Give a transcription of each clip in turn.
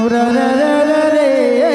রে রে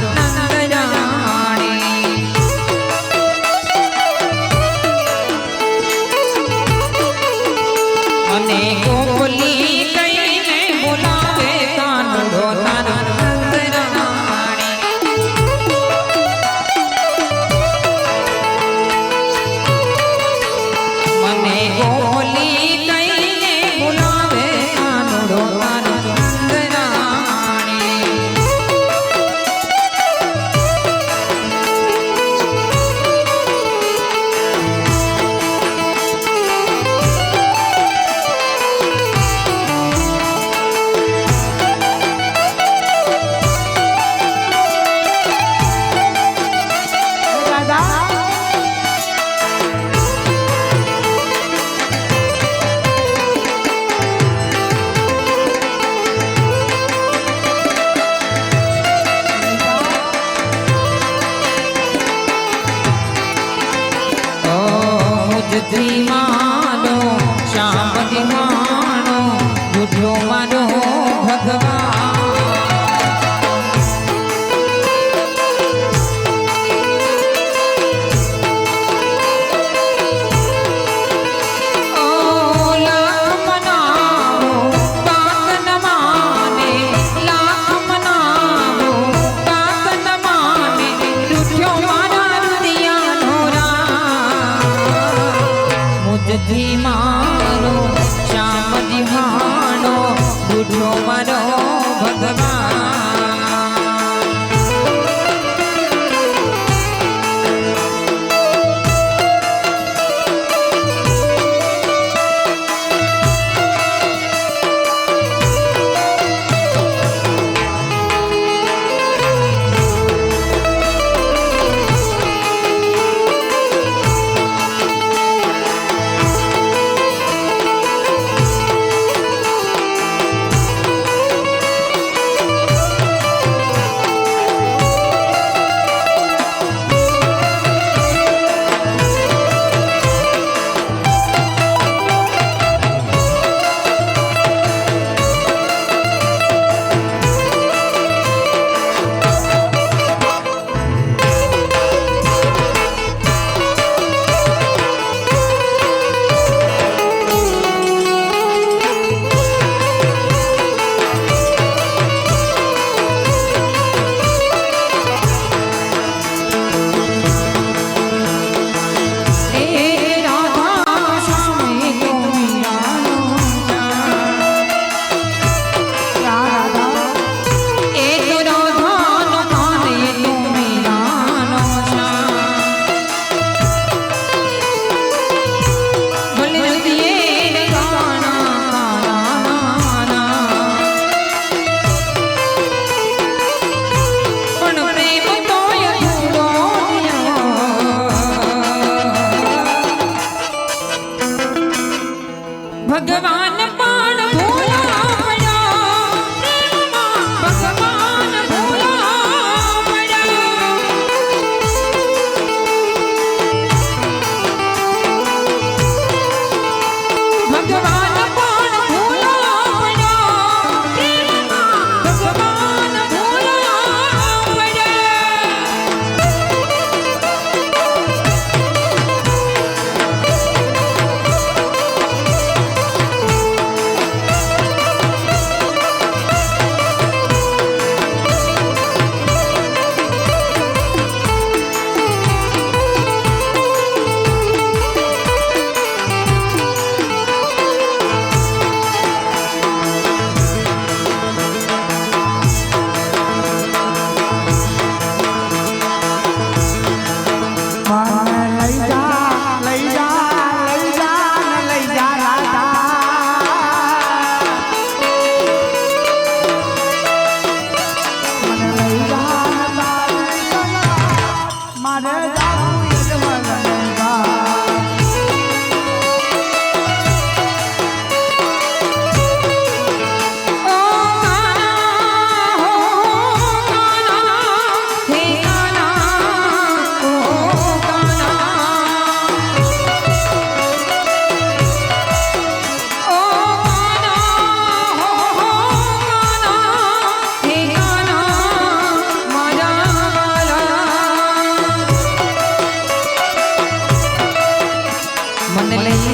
તારો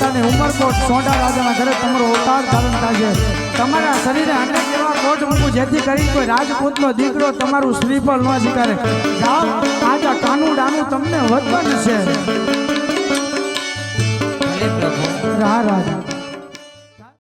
નહીં ઉમરકોટ સોંડા રાજાના ઘરે તમારો અવતાર ધારણ થશે તમારા શરીરે અનેક કેવા કોટ મૂકું જેથી કરી કોઈ રાજપૂતનો દીકરો તમારું શ્રીફળ ન સ્વીકારે. જાઓ આજે કાનુડાનું તમને વધવાનું છે ભલે રા રાજા.